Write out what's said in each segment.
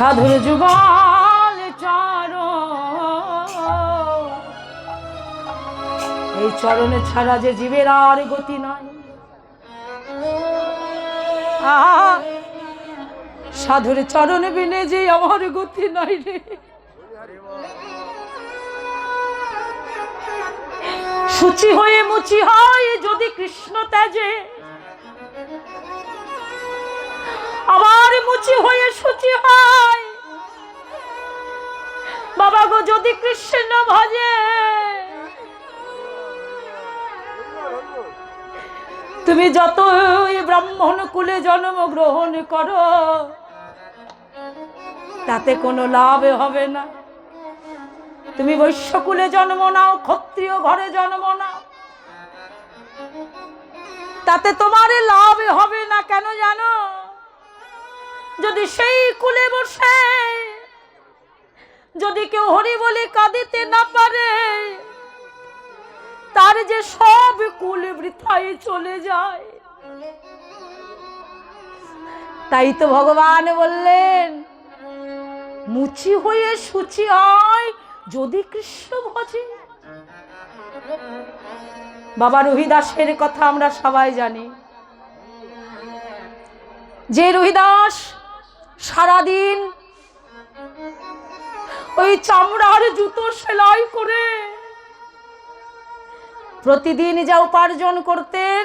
সাধুর যুগল চর। এই চরণে ছাড়া যে জীবের আর গতি নাই। সাধুর চরণ বিনে যে আমার গতি নাই রে। সূচি হয়ে মুচি হয় যদি কৃষ্ণ ত্যাজে। আবার মুচি হয়ে সুচি হয়। বাবা গো, যদি কৃষ্ণ ভজে, তুমি যতই ব্রাহ্মণ কুলে জন্মগ্রহণ করো, তাতে কোনো লাভ হবে না। তুমি বৈশ্যকুলে জন্ম নাও, ক্ষত্রিয় ঘরে জন্ম নাও। তাতে তোমার লাভ হবে না, কেন জানো? যদি সেই কুলে বসে, যদি কেউ হরি বলে কাঁদিতে না পারে, তার যে সব কুল বৃথায় চলে যায়। তাই তো ভগবান বললেন, মুচি হয়ে সুচি হয় যদি কৃষ্ণ ভজে। বাবা রহিদাসের কথা আমরা সবাই জানি। যে রহিদাস সারাদিন ওই চামড়ার জুতো সেলাই করে প্রতিদিন যা উপার্জন করতেন,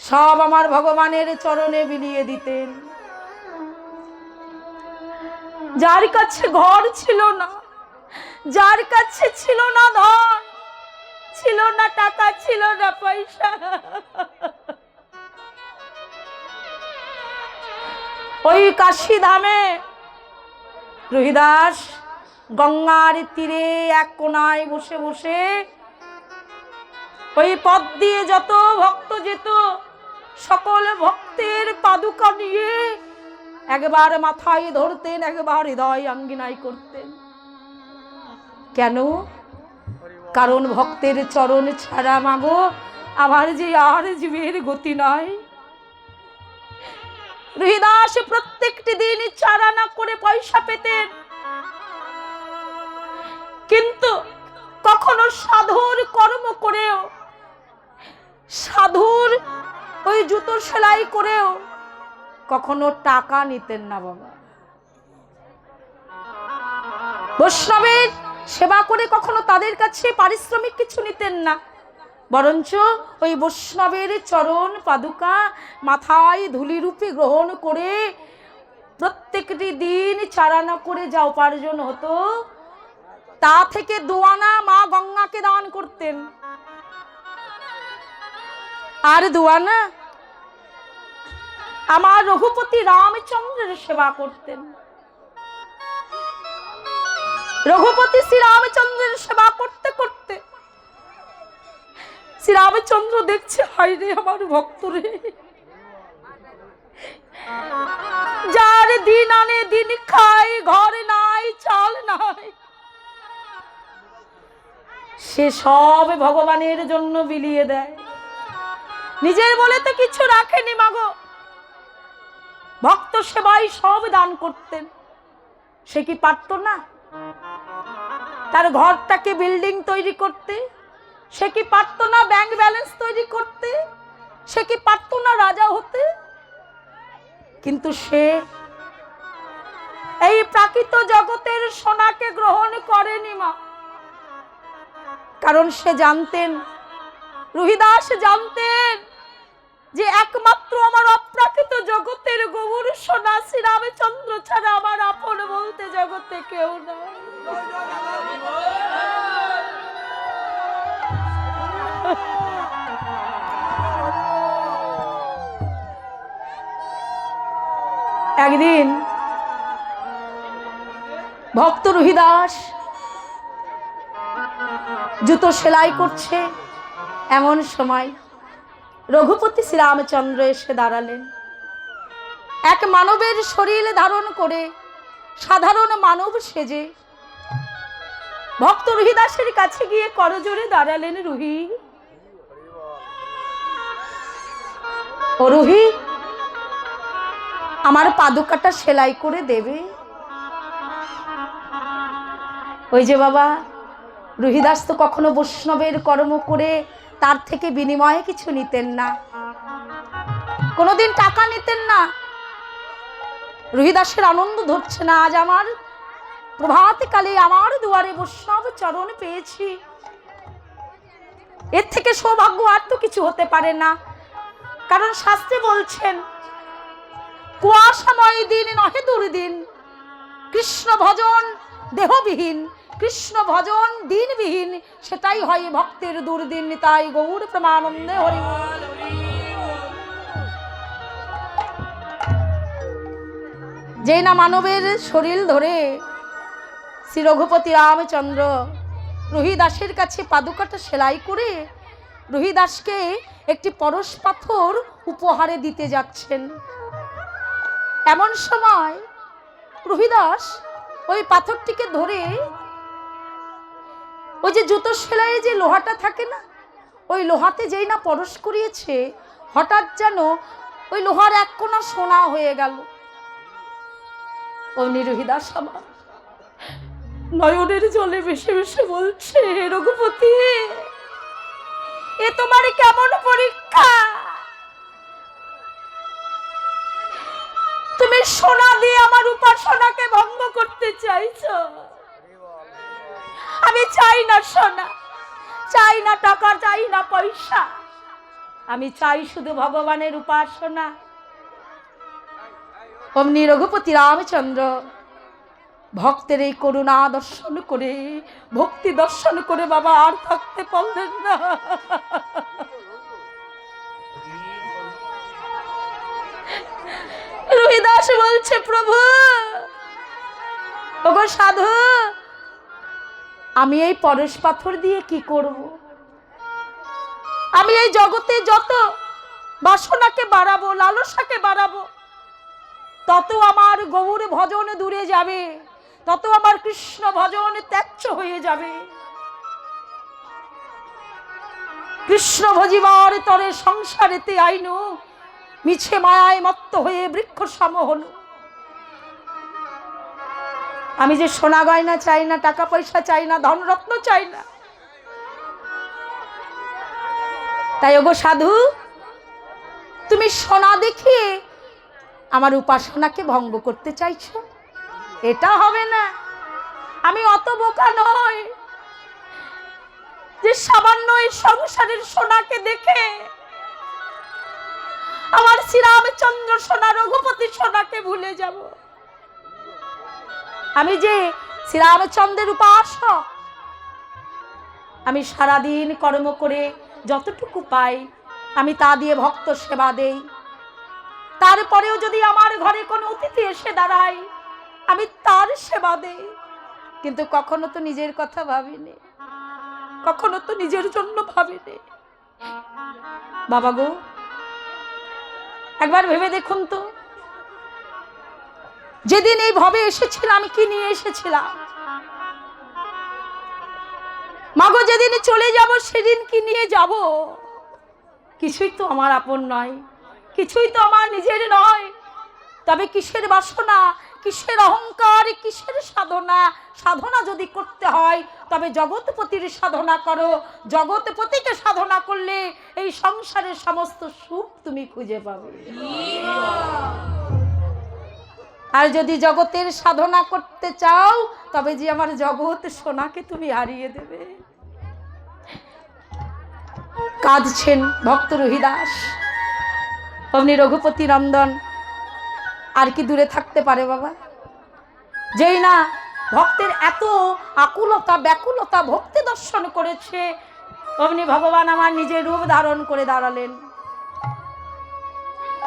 সব আমার ভগবানের চরণে বিলিয়ে দিতেন। যার কাছে ঘর ছিল না, যার কাছে ছিল না ধন, ছিল না টাকা, ছিল না পয়সা। ওই কাশি ধামে। রহিদাস গঙ্গার তীরে এক কোনায় বসে বসে ওই পথ দিয়ে যত ভক্ত যেত, সকল ভক্তের পাদুকা নিয়ে একবার মাথায় ধরতেন, একবার হৃদয় আঙ্গিনায় করতেন। কেন? কারণ ভক্তের চরণ ছাড়া মাগো, আমার যে আর জীবের গতি নাই। রহিদাস প্রত্যেকটি দিন চারানা করে পয়সা পেতেন। কিন্তু কখনো সাধুর কর্ম করেও, সাধুর ওই জুতোর সেলাই করেও কখনো টাকা নিতেন না বাবা। বৈষ্ণবের সেবা করে কখনো তাদের কাছে পারিশ্রমিক কিছু নিতেন না। বরঞ্চ ওই বৈষ্ণবের চরণ পাদুকা মাথায় ধুলিরূপে গ্রহণ করে প্রত্যেকটি দিন চারানা করে যা উপার্জন হতো, তা থেকে দুয়ানা মা গঙ্গাকে দান করতেন। আর দুয়ানা আমার রঘুপতি রামচন্দ্রের সেবা করতেন। রঘুপতি শ্রী রামচন্দ্রের সেবা করতে করতে শ্রী রামচন্দ্র দেখছে হাই রে আমার ভক্ত রে। যার দিন আনে দিন খায়, ঘর নাই, চাল নাই। সে সব ভগবানের জন্য বিলিয়ে দেয়। নিজের বলে তো কিছু রাখেনি মাগো। ভক্ত সেবাই সব দান করতেন। সে কি পারতো না? তার ঘরটাকে বিল্ডিং তৈরি করতে। সে কি পারতো না ব্যাংক ব্যালেন্স তৈরি করতে? সে কি পারতো না রাজা হতে? কিন্তু সে এই প্রাকৃত জগতের সোনাকে গ্রহণ করেনি মা। কারণ সে জানতেন, রুহিদাস জানতেন যে একমাত্র আমার অপ্রাকৃত জগতের গোবর সোনা, শ্রীরামচন্দ্র ছাড়া আমার আপন বলতে জগতে কেউ নাই। একদিন ভক্ত রুহিদাস জুতো সেলাই করছে এমন সময় রঘুপতি শ্রীরামচন্দ্র এসে দাঁড়ালেন। এক মানবের শরীর ধারণ করে সাধারণ মানব সেজে ভক্ত রুহিদাসের কাছে গিয়ে করজোরে দাঁড়ালেন রুহি। ও রুহি, আমার পাদুকাটা সেলাই করে দেবে। ওই যে বাবা, রুহিদাস তো কখনো বৈষ্ণবের কর্ম করে তার থেকে বিনিময়ে কিছু নিতেন না। কোনোদিন টাকা নিতেন না। রুহিদাসের আনন্দ ধরছে না, আজ আমার প্রভাতকালে আমার দুয়ারে বৈষ্ণব চরণ পেয়েছি। এর থেকে সৌভাগ্য আর তো কিছু হতে পারে না। কারণ শাস্ত্রে বলছেন, কুয়াশাময় দিন নহে দুর্দিন, কৃষ্ণ ভজন দেহবিহীন, কৃষ্ণ ভজন দিনবিহীন, সেটাই হয় ভক্তের দুর্দিন, তাই গৌর প্রমানন্দে হরি। যেই না মানবের শরীর ধরে, শ্রী রঘুপতি রামচন্দ্র রুহিদাসের কাছে পাদুকাটা সেলাই করে, রুহিদাসকে একটি পরশ পাথর উপহারে দিতে যাচ্ছেন। এমন সময় রুহিদাস ওই পাথরটিকে ধরে, ওই যে জুতো সেলাইয়ে যে লোহাটা থাকে না, ওই লোহাতে যেই না পরশ করিয়েছে, হঠাৎ যেন ওই লোহার এক কোনা সোনা হয়ে গেল। অমনি রুহিদাস আমার নয়নের জলে বেশি বেশি বলছে, "হে রঘুপতি এ তোমার কেমন পরীক্ষা? তুমি সোনা দিয়ে আমার উপাসনাকে ভঙ্গ করতে চাইছো? আমি চাই না সোনা, চাই না টাকা, চাই না পয়সা। আমি চাই শুধু ভগবানের উপাসনা। অমনি রঘুপতি রামচন্দ্র ভক্তের এই করুণা দর্শন করে, ভক্তি দর্শন করে বাবা আর থাকতে পারলেন না। রুহিদাস বলছে, প্রভু। ওগো সাধু, আমি এই পরশ পাথর দিয়ে কি করব? আমি এই জগতে যত বাসনাকে বাড়াবো, লালসাকে বাড়াবো, তত আমার গৌর ভজন দূরে যাবে, তত আমার কৃষ্ণ ভজন ত্যাচ্ছ হয়ে যাবে। কৃষ্ণ ভজিবার তরে সংসারেতে আইনু মিছে মায়ায় মত্ত হয়ে বৃক্ষ সম হল। আমি যে সোনা গয়না চাই না, টাকা পয়সা চাই না, ধনরত্ন চাই না, তাই ওগো সাধু, তুমি সোনা দেখিয়ে আমার উপাসনাকে ভঙ্গ করতে চাইছো? এটা হবে না। আমি অত বোকা নই যে সামান্য এই সংসারের সোনাকে দেখে আমার শ্রীরামচন্দ্র সোনা, রঘুপতি সোনাকে ভুলে যাব। আমি যে শ্রীরামচন্দ্রের উপাসক, আমি সারাদিন কর্ম করে যতটুকু পাই, আমি তা দিয়ে ভক্ত সেবা দেই। তারপরেও যদি আমার ঘরে কোনো অতিথি এসে দাঁড়ায়, আমি তার সেবা দেই। কিন্তু কখনো তো নিজের কথা ভাবিনি, কখনো তো নিজের জন্য ভাবিনি। বাবা গো একবার ভেবে দেখুন তো। যেদিন এই ভবে এসেছিলাম, আমি কি নিয়ে এসেছিলাম? মাগো, যেদিন চলে যাব, সেদিন কি নিয়ে যাব? কিছুই তো আমার আপন নয়, কিছুই তো আমার নিজের নয়। তবে কিসের বাসনা? কিসের অহংকার, কিসের সাধনা? সাধনা যদি করতে হয়, তবে জগৎপতির সাধনা করো। জগৎপতিকে সাধনা করলে এই সংসারের সমস্ত সুখ তুমি খুঁজে পাবে। আর যদি জগতের সাধনা করতে চাও, তবে যে আমার জগৎ সোনাকে তুমি হারিয়ে দেবে। কাঁদছেন ভক্ত রহিদাস অমনি রঘুপতি নন্দন। আর কি দূরে থাকতে পারে বাবা? যেই না ভক্তের এত আকুলতা, ব্যাকুলতা ভক্তি দর্শন করেছে, অমনি ভগবান আমার নিজের রূপ ধারণ করে দাঁড়ালেন।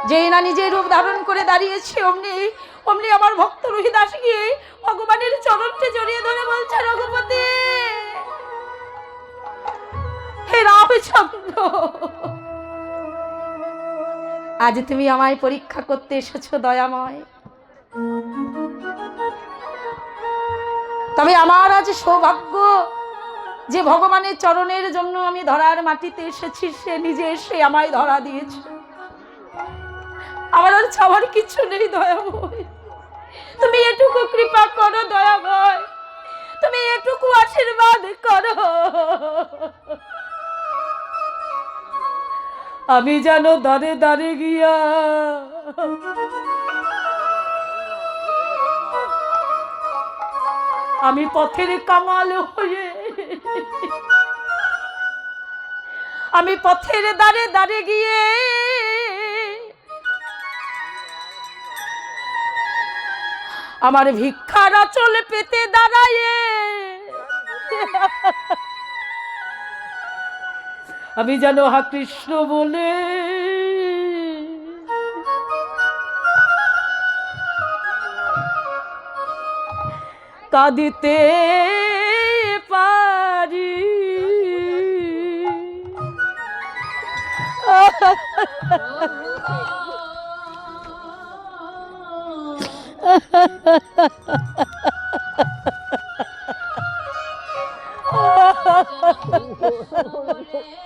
যেই না নিজের রূপ ধারণ করে দাঁড়িয়েছে, অমনি অমনি আমার ভক্ত রোহিদাস গিয়ে ভগবানের চরণকে জড়িয়ে ধরে বলছে, রঘুপতি! হে রামচন্দ্র! আজ তুমি আমায় পরীক্ষা করতে এসেছ দয়াময়। তবে আমার আজ সৌভাগ্য যে ভগবানের চরণের জন্য আমি ধরার মাটিতে এসেছি, সে নিজে এসে আমায় ধরা দিয়েছে। আমার আর চাওয়ার কিছু নেই দয়াময়। তুমি এটুকু কৃপা করো দয়াময়। তুমি এটুকু আশীর্বাদ করো। আমি যেন দাঁড়ে দাঁড়ে গিয়া আমি পথের কামাল হয়ে আমি পথের দাঁড়ে দাঁড়ে গিয়ে আমার ভিক্ষার চলে পেতে দাঁড়ায় আমি যেন হা কৃষ্ণ বলে। কাঁদিতে পারি।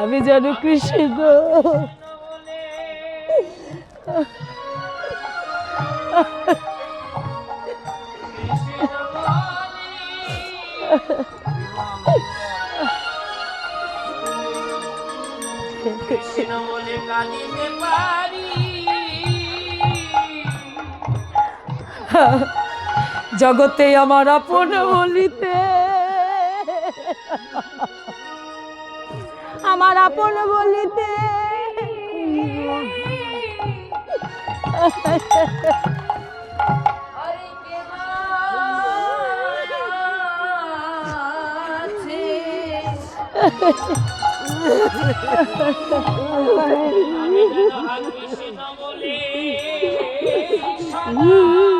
আমি যেন কৃষ্ণ কৃষ্ণ বলে কাঁদিতে পারি জগতে আমার আপন বলিতে। আমার আপন বলিতে। আছে?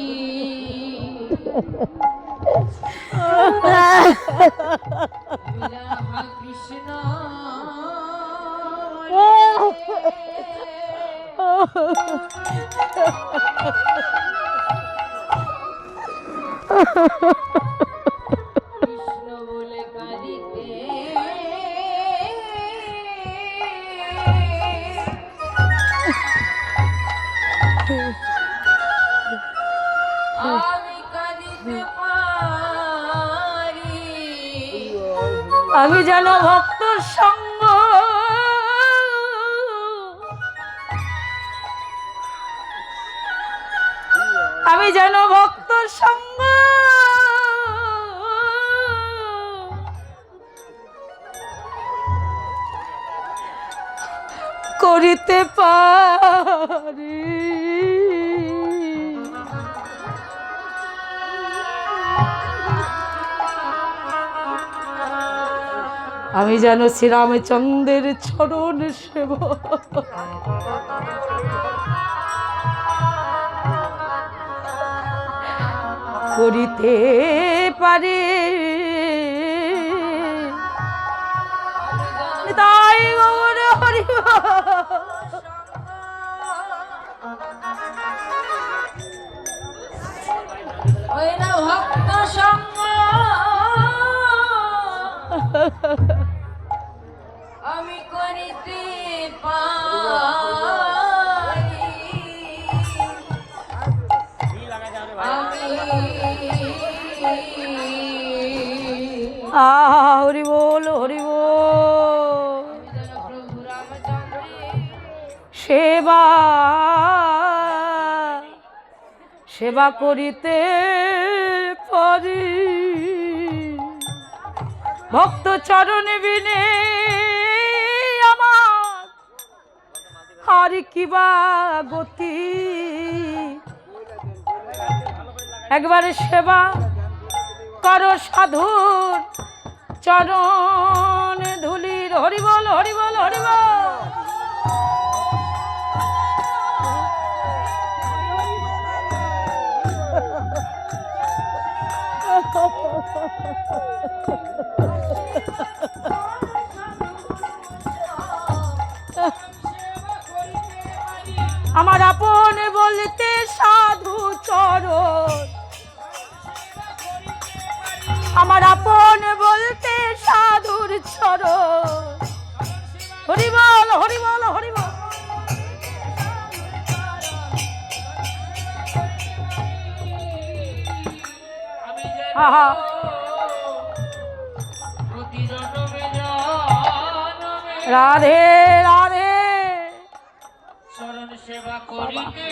কৃষ্ণ আমি যেন ভক্ত সঙ্গ। আমি যেন ভক্ত সঙ্গ। করিতে পারি। আমি যেন শ্রীরামচন্দ্রের চরণ সেব করিতে পারে। তাই গৌর হরিব ভক্ত সঙ্গ। আহ, হরি সেবা সেবা করিতে পারি। ভক্ত চরণ বিনে আমার আর কিবা গতি। একবার সেবা করো সাধুর চরণ ধুলির হরিবল হরিবল হরিবল। আমার রাধে রাধে চরণ সেবা করিতে।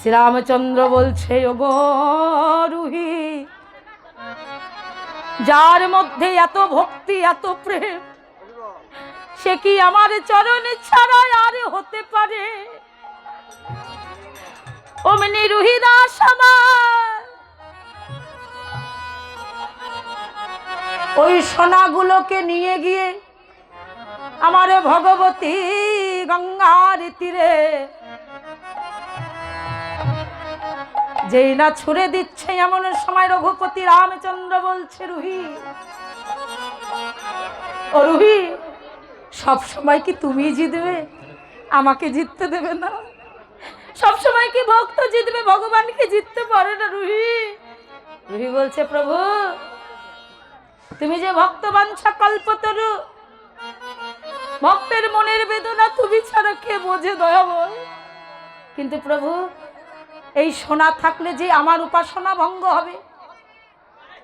শ্রীরামচন্দ্র বলছে, ওগো রুহি, যার মধ্যে এত ভক্তি, এত প্রেম সে কি আমার চরণে ছাড়া আর হতে পারে? অমনি রুহি দাস আমার ওই সোনাগুলোকে নিয়ে গিয়ে আমার ভগবতী গঙ্গার তীরে যেই না ছুড়ে দিচ্ছে এমন সময় রঘুপতি রামচন্দ্র বলছে, রুহি, ও রুহি সব সময় কি তুমি জিতবে? আমাকে জিততে দেবে না? সব সময় কি ভক্ত জিতবে? ভগবানকে জিততে পারে না রুহি। রুহি বলছে, প্রভু, তুমি যে ভক্ত বাঞ্ছা কল্পতরু, ভক্তের মনের বেদনা তুমি ছাড়া কে বোঝে দয়াবল কিন্তু প্রভু, এই সোনা থাকলে যে আমার উপাসনা ভঙ্গ হবে।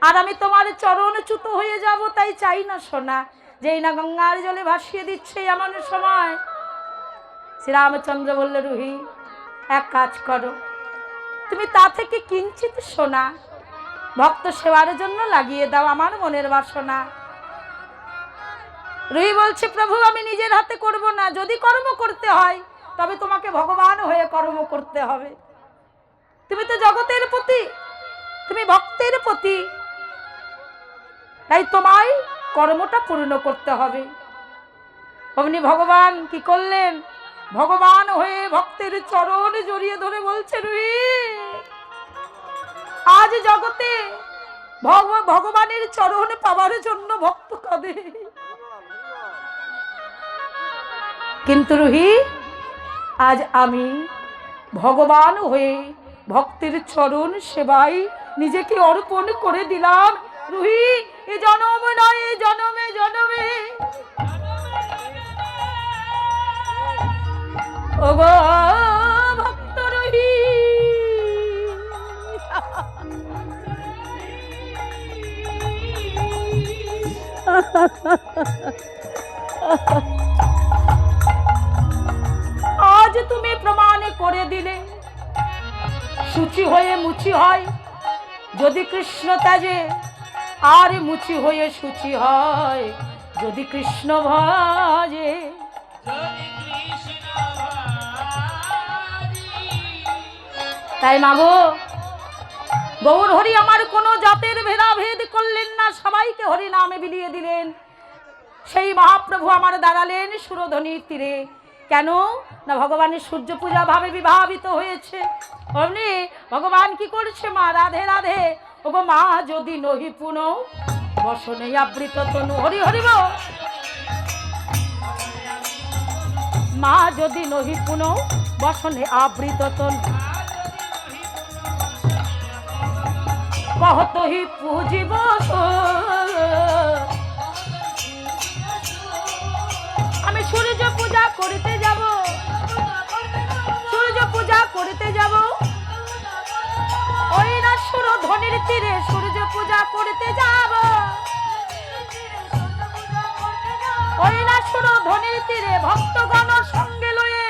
আর আমি তোমার চরণচ্যুত হয়ে যাব, তাই চাই না সোনা। যেই না গঙ্গার জলে ভাসিয়ে দিচ্ছে এমন সময়। শ্রীরামচন্দ্র বলল, রুহি, এক কাজ করো। তুমি তা থেকে কিঞ্চিত সোনা, ভক্ত সেবার জন্য লাগিয়ে দাও আমার মনের বাসনা। রুহি বলছে, প্রভু, আমি নিজের হাতে করব না। যদি কর্ম করতে হয়, তবে তোমাকে ভগবান হয়ে কর্ম করতে হবে। তুমি তো জগতের প্রতি তুমি ভক্তের প্রতি তাই তোমায় কর্মটা পূর্ণ করতে হবে। অমনি ভগবান কি করলেন? ভগবান হয়ে ভক্তের চরণ জড়িয়ে ধরে বলছে, রুহি, আজ জগতে ভগ- ভগবানের চরণ পাওয়ার জন্য ভক্ত কাঁদে। কিন্তু রুহি, আজ আমি ভগবান হয়ে ভক্তের চরণ সেবায় নিজেকে অর্পণ করে দিলাম। রুহি, এ জনম নয় জনমে জনমে। ভক্ত রুহি। আজ তুমি প্রমাণ করে দিলে। সূচি হয়ে মুচি হয়। যদি কৃষ্ণ তাজে আর মুচি হয়ে সূচি হয়। যদি কৃষ্ণ ভাজে, তাই মাগো গৌর হরি আমার কোনো জাতের ভেদাভেদ করলেন না, সবাইকে হরি নামে বিলিয়ে দিলেন। সেই মহাপ্রভু আমার দাঁড়ালেন সুরধ্বনির তীরে। কেন? না ভগবানের সূর্য পূজা ভাবে বিভাবিত হয়েছে। অমনি ভগবান কি করছে মা? রাধে রাধে ওগো মা, যদি নহি পুন বসনে আবৃত তনু। হরি হরিব মা, যদি নহি পুন বসনে আবৃত তনু। কহতহি পুজিব সূর্য পূজা করিতে যাব। ওই না সুর ধ্বনির তীরে ভক্তগণ সঙ্গে লয়ে।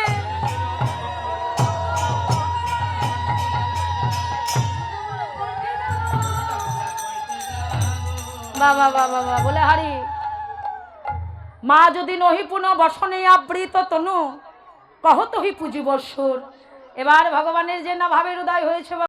বাবা বাবা বাবা বলে হারি। মা যদি নহি পুনঃ বসনে আবৃত তনু কহত হি পুঁজি বৎসর এবার ভগবানের যে না ভাবের উদয় হয়েছে